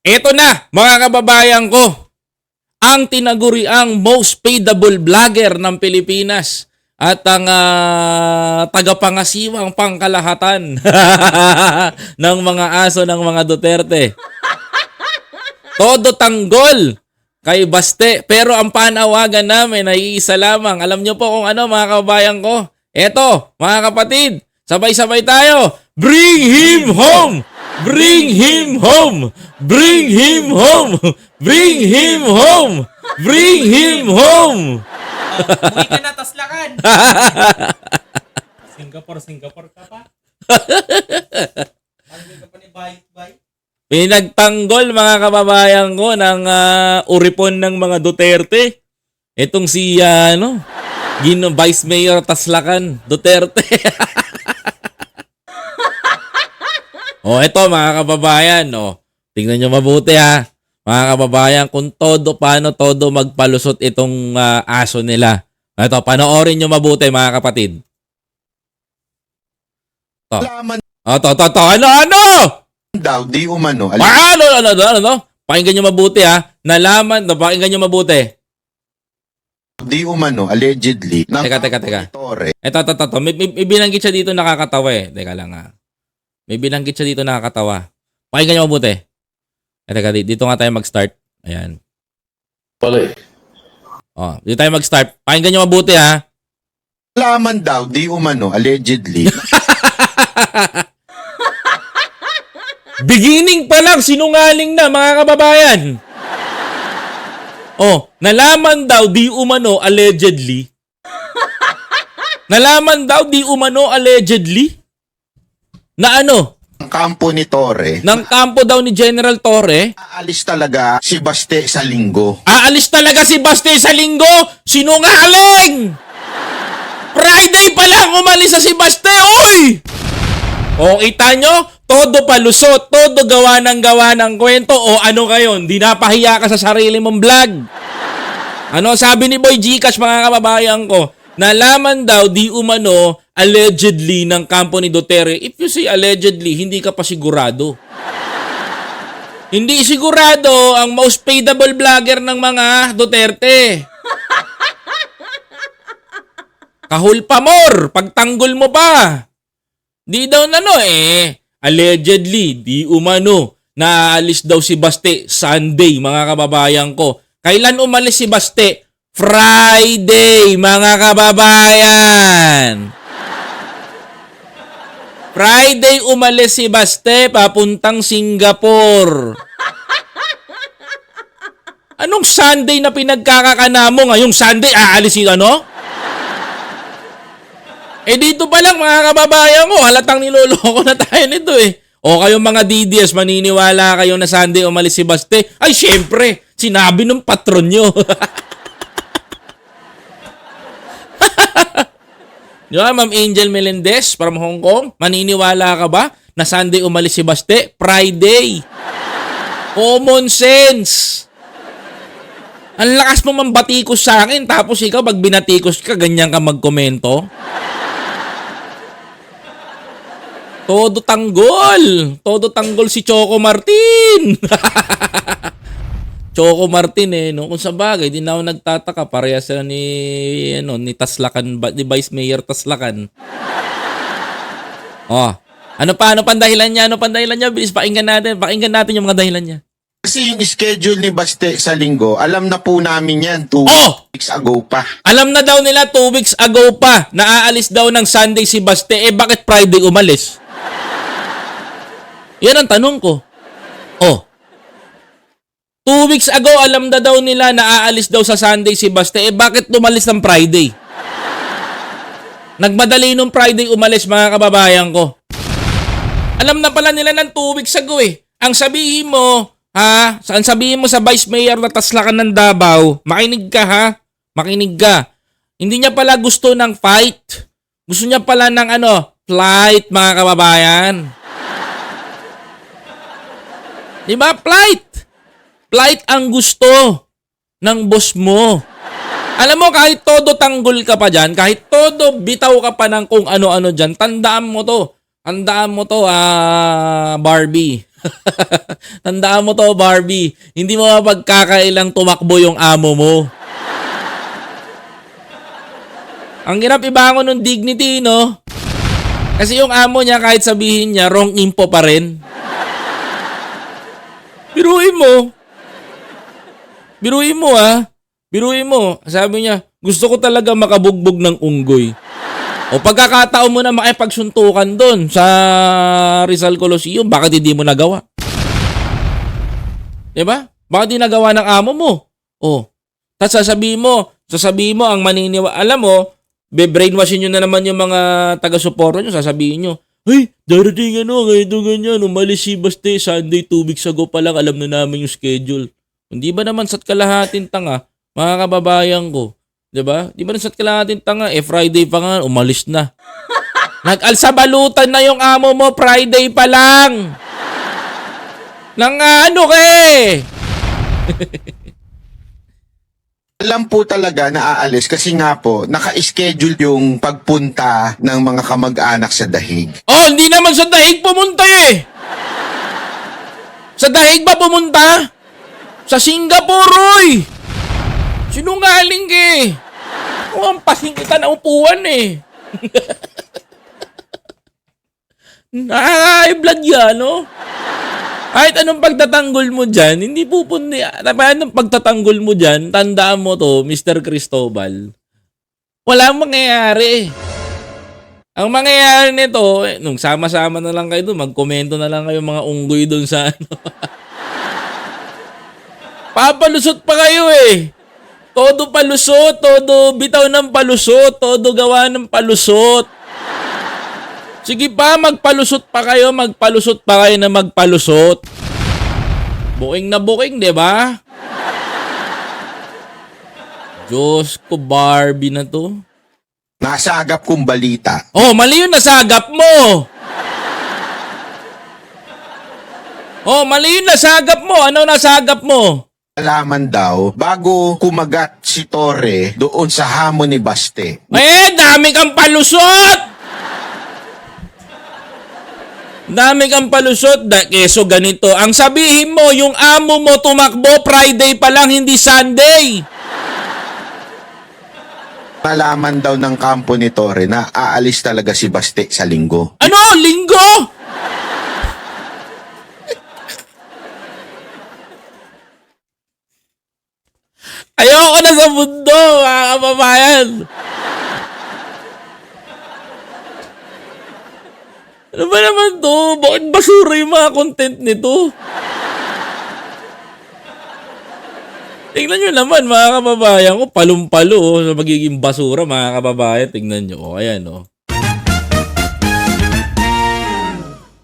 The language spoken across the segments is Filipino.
Eto na, mga kababayan ko. Ang tinaguriang most paidable vlogger ng Pilipinas at ang ah, tagapangasiwang pangkalahatan ng mga aso ng mga Duterte. Todo tanggol kay Baste. Pero ang panawagan namin ay iisa lamang. Alam nyo po kung ano mga kababayan ko. Eto, mga kapatid, sabay-sabay tayo. Bring him home! Bring him home! Bring him home! Bring him home! Bring him home! Uwi ka na, taslakan! Singapore, Singapore ka pa? Ano ka pa ni Bay, Bay? Pinagtanggol mga kababayan ko ng ah, uripon ng mga Duterte. Itong si ah, ano, Gino Vice Mayor Taslakan Duterte. oh, eto mga kababayan, oh. Tingnan nyo mabuti ha. Mga kababayan, kung todo paano todo magpalusot itong ah, aso nila. Ito, panoorin nyo mabuti mga kapatid. To. Laman Oh, to, to, to. Ano, ano? daw, di umano. Paano? Ano, ano, ano, ano? Pakinggan nyo mabuti ha. Nalaman, no, pakinggan nyo mabuti. di umano, allegedly. Teka, teka, teka. Ito, ito, ito. May, may, may binanggit siya dito nakakatawa eh. Teka lang ha. May binanggit siya dito nakakatawa. Pakinggan nyo mabuti. Eh, teka, di- dito nga tayo mag-start. Ayan. Pala. Oh, dito tayo mag-start. Pakinggan nyo mabuti ha. Laman daw, di umano, allegedly. Beginning pa lang, sinungaling na mga kababayan. Oh, nalaman daw di umano allegedly. Nalaman daw di umano allegedly na ano, Ang kampo ni Torre, ng kampo daw ni General Torre, aalis talaga si Baste sa linggo. aalis talaga si Baste sa linggo, sinungaling! Friday pa lang umalis na si Baste, oy! O, kita nyo? Todo palusot, todo gawa ng gawa ng kwento. O ano ngayon, di napahiya ka sa sarili mong vlog. Ano sabi ni Boy Gcash mga kababayan ko? Nalaman daw di umano allegedly ng kampo ni Duterte. If you say allegedly, hindi ka pa sigurado. Hindi sigurado ang most paidable vlogger ng mga Duterte. Kahul pa pagtanggol mo pa. Di daw nano eh. Allegedly, di umano, naalis daw si Baste Sunday, mga kababayan ko. Kailan umalis si Baste? Friday, mga kababayan. Friday umalis si Baste papuntang Singapore. Anong Sunday na pinagkakakana mo ngayong Sunday aalis si ano? Eh dito pa lang mga kababayan ko, halatang niloloko na tayo nito eh. O kayong mga DDS, maniniwala kayo na Sunday umalis si Baste? Ay syempre, sinabi ng patron nyo. Di ba, Ma'am Angel Melendez from Hong Kong? Maniniwala ka ba na Sunday umalis si Baste? Friday. Common sense. Ang lakas mo mambatikos sa akin tapos ikaw pag binatikos ka, ganyan ka magkomento. Todo tanggol. Todo tanggol si Choco Martin. Choco Martin eh, no? Kung sa bagay, di na ako nagtataka. Pareha sila ni, ano, ni Taslakan, ni Vice Mayor Taslakan. Oh. Ano pa? Ano pa ang dahilan niya? Ano pa ang dahilan niya? Bilis, pakinggan natin. Pakinggan natin yung mga dahilan niya. Kasi yung schedule ni Baste sa linggo, alam na po namin yan two Oh! weeks ago pa. Alam na daw nila two weeks ago pa na aalis daw ng Sunday si Baste. Eh, bakit Friday umalis? Yan ang tanong ko. Oh. Two weeks ago, alam na daw nila na aalis daw sa Sunday si Baste. Eh, bakit umalis ng Friday? Nagmadali nung Friday umalis, mga kababayan ko. Alam na pala nila ng two weeks ago eh. Ang sabihin mo, ha? Ang sabihin mo sa Vice Mayor na taslakan ng Davao, makinig ka ha? Makinig ka. Hindi niya pala gusto ng fight. Gusto niya pala ng ano, flight, mga kababayan. Di ba? Flight. Flight ang gusto ng boss mo. Alam mo, kahit todo tanggol ka pa dyan, kahit todo bitaw ka pa ng kung ano-ano dyan, tandaan mo to. Tandaan mo to, ah, Barbie. Tandaan mo to, Barbie. Hindi mo mapagkakailang tumakbo yung amo mo. Ang hirap ibangon ng dignity, no? Kasi yung amo niya, kahit sabihin niya, wrong info pa rin. Biruin mo. Biruin mo, ah. Biruin mo. Sabi niya, gusto ko talaga makabugbog ng unggoy. O pagkakataon mo na makipagsuntukan doon sa Rizal Coliseum, bakit hindi mo nagawa? 'Di ba? Bakit di nagawa ng amo mo? O. Tapos sasabihin mo, sasabihin mo ang maniniwa. Alam mo, be-brainwashin nyo na naman yung mga taga-suporta nyo. Sasabihin nyo, Hey, darating ano, ganito ganyan. Umalis si Baste, Sunday, two weeks ago pa lang, alam na namin yung schedule. Hindi ba naman sat kalahatin tanga, mga kababayan ko? 'Di ba? Di ba naman sat kalahatin tanga, eh Friday pa nga, umalis na. Nag-alsa balutan na yung amo mo, Friday pa lang. Nang ano ka eh. Alam po talaga na aalis kasi nga po, naka-schedule yung pagpunta ng mga kamag-anak sa dahig. Oh, hindi naman sa dahig pumunta eh. Sa dahig ba pumunta? Sa Singapore, Roy. Sinungaling ka eh. Oh, ang pasing kita na upuan eh. Nakaka-blood yan, no? Kahit anong pagtatanggol mo dyan, hindi pupundi. Kahit anong pagtatanggol mo dyan, tandaan mo to, Mr. Cristobal. Walang mangyayari. Ang mangyayari nito, eh, nung sama-sama na lang kayo doon, magkomento na lang kayo mga unggoy doon sa ano. Papalusot pa kayo eh. Todo palusot, todo bitaw ng palusot, todo gawa ng palusot. Sige pa, magpalusot pa kayo, magpalusot pa kayo na magpalusot. Booking na booking, di ba? Diyos ko, Barbie na to. Nasagap kong balita. Oh, mali yung nasagap mo. Oh, mali yung nasagap mo. Ano nasagap mo? Alaman daw, bago kumagat si Torre doon sa hamon ni Baste, Eh, dami kang palusot! Dami kang palusot. Da, keso ganito. Ang sabihin mo, yung amo mo tumakbo Friday pa lang, hindi Sunday. nalaman daw ng kampo ni Torre na aalis talaga si Baste sa linggo. Ano? Linggo? Ayoko na sa mundo, mga kababayan. Ano ba naman to? Bakit basura yung mga content nito? Tingnan nyo naman, mga kababayan ko, palumpalo oh, sa magiging basura, mga kababayan. Tingnan nyo, oh, ayan, oh.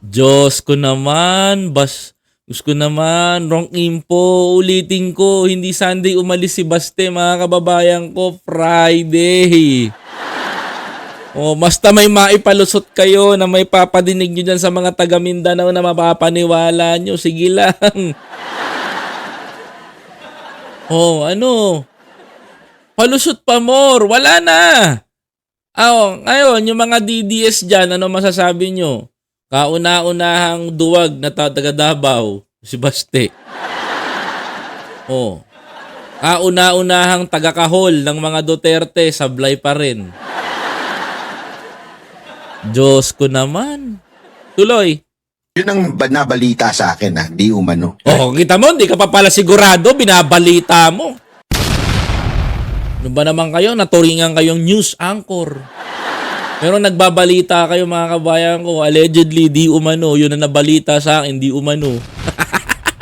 Diyos ko naman, bas, Diyos ko naman, wrong info, ulitin ko, hindi Sunday umalis si Baste, mga kababayan ko, Friday. Oh, basta may maipalusot kayo na may papadinig nyo dyan sa mga taga Mindanao na mapapaniwala nyo, sige lang. Oh, ano? Palusot pa more, wala na. Ah, ngayon, yung mga DDS dyan, ano masasabi nyo? Kauna-unahang duwag na ta- taga Davao, si Baste. Oh. Kauna-unahang taga-kahol ng mga Duterte, sablay pa rin. Diyos ko naman. Tuloy. Yun ang ba- nabalita sa akin ha, di umano. Oh, kita mo, hindi ka pa pala sigurado, binabalita mo. Ano ba naman kayo? Naturingan kayong news anchor. Pero nagbabalita kayo mga kabayan ko, allegedly di umano, yun ang nabalita sa akin, di umano.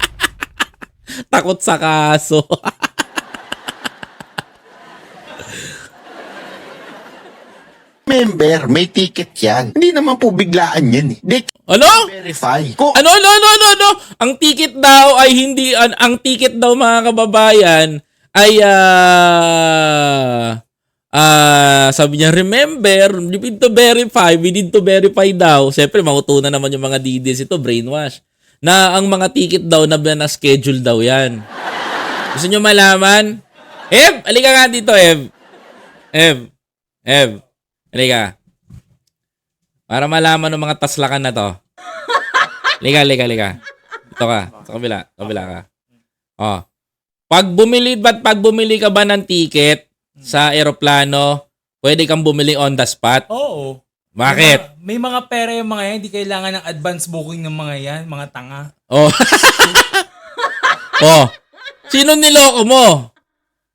Takot sa kaso. Member, may ticket yan. Hindi naman po biglaan yan eh. They ano? verify. Kung Ano, ano, ano, ano, ano? Ang ticket daw ay hindi, an, ang ticket daw mga kababayan ay, ah, ah, sabi niya, remember, we need to verify, we need to verify daw. Siyempre, makutunan naman yung mga DDs ito, brainwash. Na ang mga ticket daw na, na schedule daw yan. Gusto nyo malaman? Ev, alika nga dito, Ev. Ev, Ev, alika. Para malaman ng mga taslakan na to. Liga, liga, liga. Ito ka. Sa kabila. Kabila ka. Oh. Pag bumili, ba't pag bumili ka ba ng ticket sa eroplano, pwede kang bumili on the spot? Oo. Bakit? May mga, may mga pera yung mga yan, hindi kailangan ng advance booking ng mga yan, mga tanga. Oh. oh. Sino niloko mo?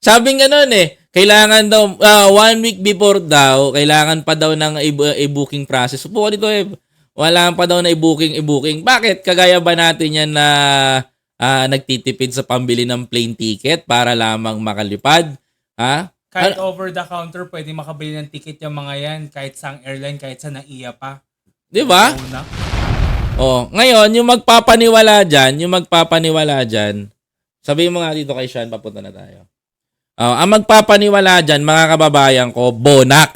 Sabi nga nun eh, kailangan daw, ah, one week before daw, kailangan pa daw ng i-booking process. Upo dito eh. Wala pa daw na i-booking, i-booking. Bakit? Kagaya ba natin yan na ah, nagtitipid sa pambili ng plane ticket para lamang makalipad? Ha? Kahit over the counter, pwede makabili ng ticket yung mga yan, kahit sa airline, kahit sa NAIA pa. Di ba? Oh, ngayon, yung magpapaniwala dyan, yung magpapaniwala dyan, sabihin mo nga dito kay Sean, papunta na tayo. Oh, ang magpapaniwala dyan, mga kababayan ko, bonak.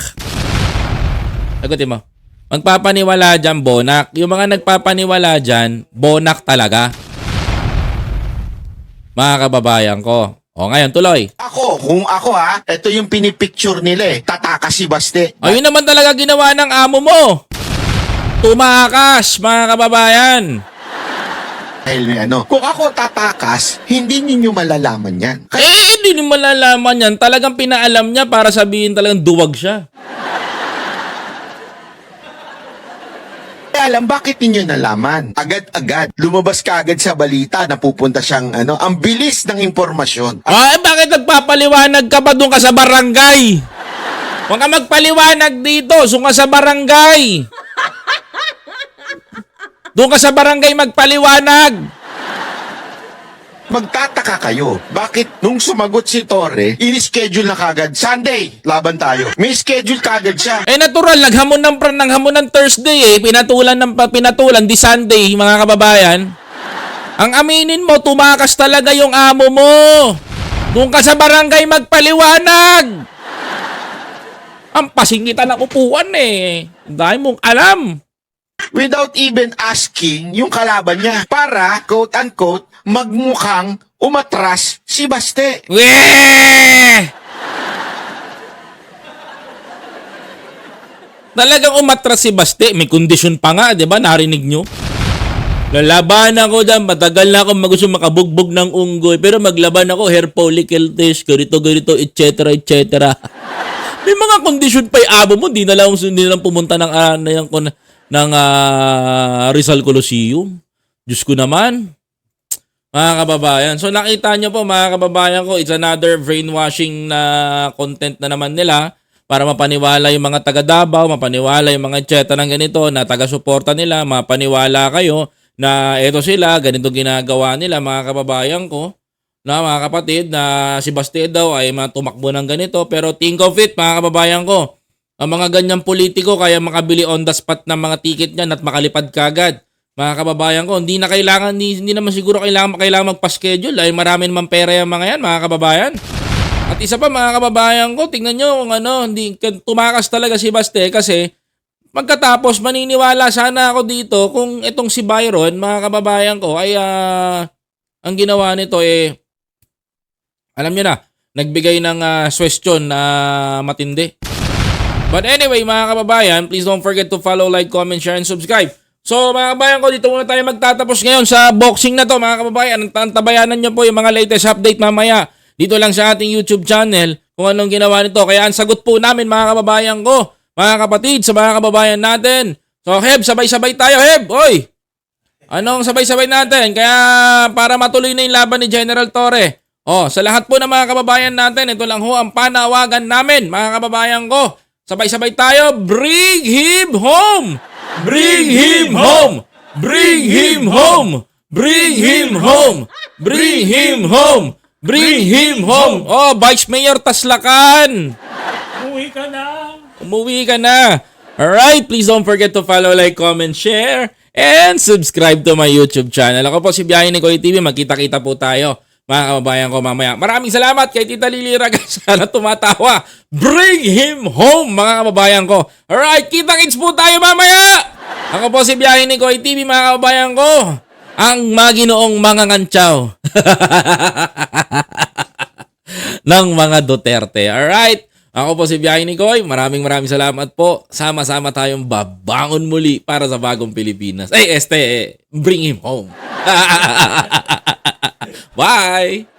Sagutin mo. Magpapaniwala dyan, bonak. Yung mga nagpapaniwala dyan, bonak talaga. Mga kababayan ko. O, ngayon, tuloy. Ako, kung ako ha, ito yung pinipicture nila eh. Tataka si Baste. Ayun naman talaga ginawa ng amo mo. Tumakas, mga kababayan. Dahil may ano. Kung ako tatakas, hindi ninyo malalaman yan. Kaya Eh, hindi nyo malalaman yan. Talagang pinaalam niya para sabihin talagang duwag siya. Alam, bakit ninyo nalaman? Agad-agad, lumabas ka agad sa balita na pupunta siyang ano. Ang bilis ng impormasyon. Ah, bakit nagpapaliwanag ka pa doon ka sa barangay? Huwag ka magpaliwanag dito. Ka sa barangay. Doon ka sa barangay magpaliwanag. Magtataka kayo, bakit nung sumagot si Torre, in-schedule na kagad, Sunday, laban tayo. May schedule kagad siya. Eh natural, naghamon ng, pran- naghamon ng Thursday eh. Pinatulan ng pinatulan di Sunday, mga kababayan. Ang aminin mo, tumakas talaga yung amo mo. Doon ka sa barangay magpaliwanag. Ang pasingitan ng upuan eh. Dahil mong alam. Without even asking yung kalaban niya para, quote-unquote, magmukhang umatras si Baste. Weh! Talagang umatras si Baste. May kondisyon pa nga, di ba? Narinig nyo? Lalaban ako dyan. Matagal na ako magusto makabugbog ng unggoy. Pero maglaban ako, hair follicle test, ganito, ganito, etc., etc. May mga kondisyon pa yung abo mo. Di na lang, hindi na lang pumunta ng, uh, ng, ng ah, Rizal Coliseum. Diyos ko naman. Mga kababayan. So nakita nyo po mga kababayan ko, it's another brainwashing na content na naman nila para mapaniwala yung mga taga Davao, mapaniwala yung mga cheta ng ganito na taga-suporta nila, mapaniwala kayo na eto sila, ganito ginagawa nila mga kababayan ko. Na mga kapatid na si Bastid daw ay mga tumakbo ng ganito. Pero think of it mga kababayan ko. Ang mga ganyang politiko kaya makabili on the spot ng mga ticket niyan at makalipad kagad mga kababayan ko, hindi na kailangan, hindi, hindi naman siguro kailangan, kailangan magpa-schedule dahil marami naman pera yung mga yan, mga kababayan. At isa pa mga kababayan ko, tingnan nyo kung ano, hindi, tumakas talaga si Baste kasi pagkatapos maniniwala sana ako dito kung itong si Byron, mga kababayan ko, ay ah, ang ginawa nito eh, alam nyo na, nagbigay ng uh, question na matindi. But anyway, mga kababayan, please don't forget to follow, like, comment, share, and subscribe. So mga kababayan ko, dito muna tayo magtatapos ngayon sa boxing na to mga kababayan. Tantabayanan nyo po yung mga latest update mamaya dito lang sa ating YouTube channel kung anong ginawa nito. Kaya ang sagot po namin mga kababayan ko, mga kapatid, sa mga kababayan natin. So Heb, sabay-sabay tayo Heb, oy! Anong sabay-sabay natin? Kaya para matuloy na yung laban ni General Torre. Oh, sa lahat po ng mga kababayan natin, ito lang ho ang panawagan namin, mga kababayan ko. Sabay-sabay tayo, bring him home! Bring him home! Bring him home! Bring him home! Bring him home! Bring him home! Oh, Vice Mayor Taslakan! Uwi ka na! Umuwi ka na! Alright, please don't forget to follow, like, comment, share, and subscribe to my YouTube channel. Ako po si Biyahe ni Koy TV. Magkita-kita po tayo mga kababayan ko mamaya. Maraming salamat kay Tita Lilira guys. Sana tumatawa. Bring him home mga kababayan ko. Alright, kita-kits po tayo mamaya. Ako po si Biyahe ni Koy TV mga kababayan ko. Ang maginoong mga ngantsaw. ng mga Duterte. Alright? Ako po si Biyahe ni Koy. Maraming maraming salamat po. Sama-sama tayong babangon muli para sa bagong Pilipinas. Eh, este, bring him home. Bye!